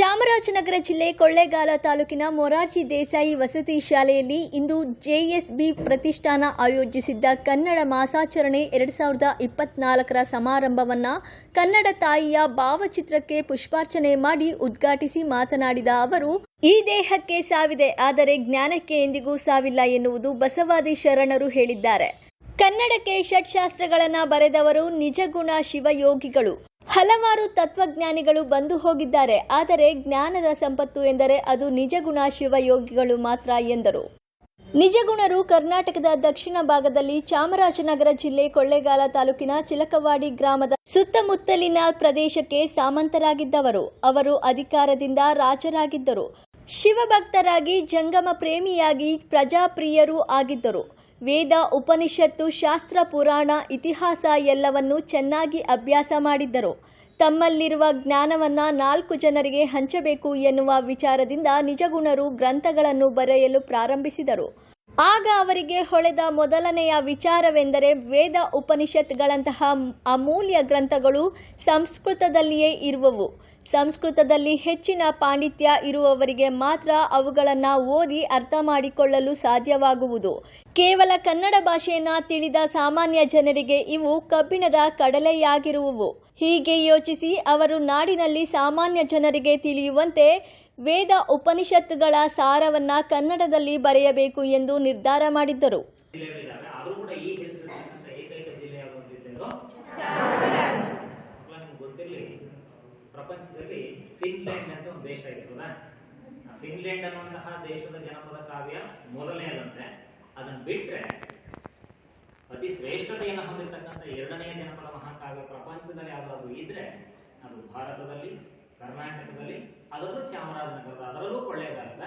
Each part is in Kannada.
ಚಾಮರಾಜನಗರ ಜಿಲ್ಲೆ ಕೊಳ್ಳೇಗಾಲ ತಾಲೂಕಿನ ಮೊರಾರ್ಜಿ ದೇಸಾಯಿ ವಸತಿ ಶಾಲೆಯಲ್ಲಿ ಇಂದು ಜೆಎಸ್ಬಿ ಪ್ರತಿಷ್ಠಾನ ಆಯೋಜಿಸಿದ್ದ ಕನ್ನಡ ಮಾಸಾಚರಣೆ ಎರಡು ಸಾವಿರದ ಇಪ್ಪತ್ನಾಲ್ಕರ ಸಮಾರಂಭವನ್ನು ಕನ್ನಡ ತಾಯಿಯ ಭಾವಚಿತ್ರಕ್ಕೆ ಪುಷ್ಪಾರ್ಚನೆ ಮಾಡಿ ಉದ್ಘಾಟಿಸಿ ಮಾತನಾಡಿದ ಅವರು, ಈ ದೇಹಕ್ಕೆ ಸಾವಿದೆ, ಆದರೆ ಜ್ಞಾನಕ್ಕೆ ಎಂದಿಗೂ ಸಾವಿಲ್ಲ ಎನ್ನುವುದು ಬಸವಾದಿ ಶರಣರು ಹೇಳಿದ್ದಾರೆ. ಕನ್ನಡಕ್ಕೆ ಷಟ್ಶಾಸ್ತ್ರಗಳನ್ನು ಬರೆದವರು ನಿಜಗುಣ ಶಿವಯೋಗಿಗಳು. ಹಲವಾರು ತತ್ವಜ್ಞಾನಿಗಳು ಬಂದು ಹೋಗಿದ್ದಾರೆ. ಆದರೆ ಜ್ಞಾನದ ಸಂಪತ್ತು ಎಂದರೆ ಅದು ನಿಜಗುಣ ಶಿವಯೋಗಿಗಳು ಮಾತ್ರ ಎಂದರು. ನಿಜಗುಣರು ಕರ್ನಾಟಕದ ದಕ್ಷಿಣ ಭಾಗದಲ್ಲಿ ಚಾಮರಾಜನಗರ ಜಿಲ್ಲೆ ಕೊಳ್ಳೇಗಾಲ ತಾಲೂಕಿನ ಚಿಲಕವಾಡಿ ಗ್ರಾಮದ ಸುತ್ತಮುತ್ತಲಿನ ಪ್ರದೇಶಕ್ಕೆ ಸಾಮಂತರಾಗಿದ್ದವರು. ಅವರು ಅಧಿಕಾರದಿಂದ ರಾಜರಾಗಿದ್ದರು. ಶಿವಭಕ್ತರಾಗಿ ಜಂಗಮ ಪ್ರೇಮಿಯಾಗಿ ಪ್ರಜಾಪ್ರಿಯರೂ ಆಗಿದ್ದರು. ವೇದ, ಉಪನಿಷತ್ತು, ಶಾಸ್ತ್ರ, ಪುರಾಣ, ಇತಿಹಾಸ ಎಲ್ಲವನ್ನೂ ಚೆನ್ನಾಗಿ ಅಭ್ಯಾಸ ಮಾಡಿದ್ದರು. ತಮ್ಮಲ್ಲಿರುವ ಜ್ಞಾನವನ್ನು ನಾಲ್ಕು ಜನರಿಗೆ ಹಂಚಬೇಕು ಎನ್ನುವ ವಿಚಾರದಿಂದ ನಿಜಗುಣರು ಗ್ರಂಥಗಳನ್ನು ಬರೆಯಲು ಪ್ರಾರಂಭಿಸಿದರು. ಆಗ ಅವರಿಗೆ ಹೊಳೆದ ಮೊದಲನೆಯ ವಿಚಾರವೆಂದರೆ ವೇದ ಉಪನಿಷತ್ಗಳಂತಹ ಅಮೂಲ್ಯ ಗ್ರಂಥಗಳು ಸಂಸ್ಕೃತದಲ್ಲಿಯೇ ಇರುವವು. ಸಂಸ್ಕೃತದಲ್ಲಿ ಹೆಚ್ಚಿನ ಪಾಂಡಿತ್ಯ ಇರುವವರಿಗೆ ಮಾತ್ರ ಅವುಗಳನ್ನು ಓದಿ ಅರ್ಥ ಮಾಡಿಕೊಳ್ಳಲು ಸಾಧ್ಯವಾಗುವುದು. ಕೇವಲ ಕನ್ನಡ ಭಾಷೆಯನ್ನು ತಿಳಿದ ಸಾಮಾನ್ಯ ಜನರಿಗೆ ಇವು ಕಬ್ಬಿಣದ ಕಡಲೆಯಾಗಿರುವವು. ಹೀಗೆ ಯೋಚಿಸಿ ಅವರು ನಾಡಿನಲ್ಲಿ ಸಾಮಾನ್ಯ ಜನರಿಗೆ ತಿಳಿಯುವಂತೆ ವೇದ ಉಪನಿಷತ್ತುಗಳ ಸಾರವನ್ನ ಕನ್ನಡದಲ್ಲಿ ಬರೆಯಬೇಕು ಎಂದು ನಿರ್ಧಾರ ಮಾಡಿದ್ದರು. ಪ್ರಪಂಚದಲ್ಲಿ ಫಿನ್ಲ್ಯಾಂಡ್ ಅಂತ ಒಂದು ದೇಶ ಇರ್ತದ ಆ ಫಿನ್ಲ್ಯಾಂಡ್ ಅನ್ನುವಂತಹ ದೇಶದ ಜನಪದ ಕಾವ್ಯ ಮೊದಲನೆಯದಂತೆ ಅದನ್ನ ಬಿಟ್ರೆ ಅತಿ ಶ್ರೇಷ್ಠತೆಯನ್ನು ಹೊಂದಿರತಕ್ಕಂಥ ಎರಡನೇ ಜನಪದ ಮಹಾಕಾವ್ಯ ಪ್ರಪಂಚದಲ್ಲಿ ಯಾವ್ದಾದ್ರು ಇದ್ರೆ ಅದು ಭಾರತದಲ್ಲಿ ಕರ್ನಾಟಕದಲ್ಲಿ ಅದರಲ್ಲೂ ಚಾಮರಾಜನಗರದ ಅದರಲ್ಲೂ ಕೊಳ್ಳೇಗಾಲದ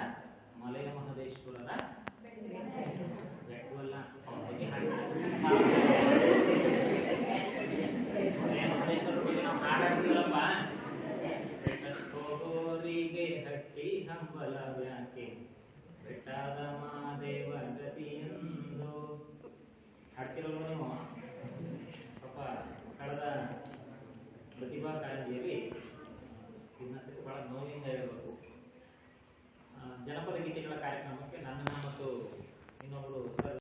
ಮಲಯ ಮಹದೇಶ್ವರರ ಬೆಟ್ಟವಲ್ಲ. ಮಲಯ ಮಹದೇಶ್ವರ ಬಗ್ಗೆ ನಾವು ಹಾಡಾಡ್ತೀವಲ್ಲಪ್ಪ ಬೆಟ್ಟದೋರಿಗೆ ಹಟ್ಟಿ ಹಂಬಲ ಯಾಕೆ ಬೆಟ್ಟದ ಮಾದೇವ ಗತಿಯೆಂದು ಹಾಡ್ತಿರಲ್ವ ನೀವು ಪಾಪ ಕಳೆದ ಪ್ರತಿಭಾ ಕಾರಂಜಿಯಲ್ಲಿ कितना से बड़ा नौ ही है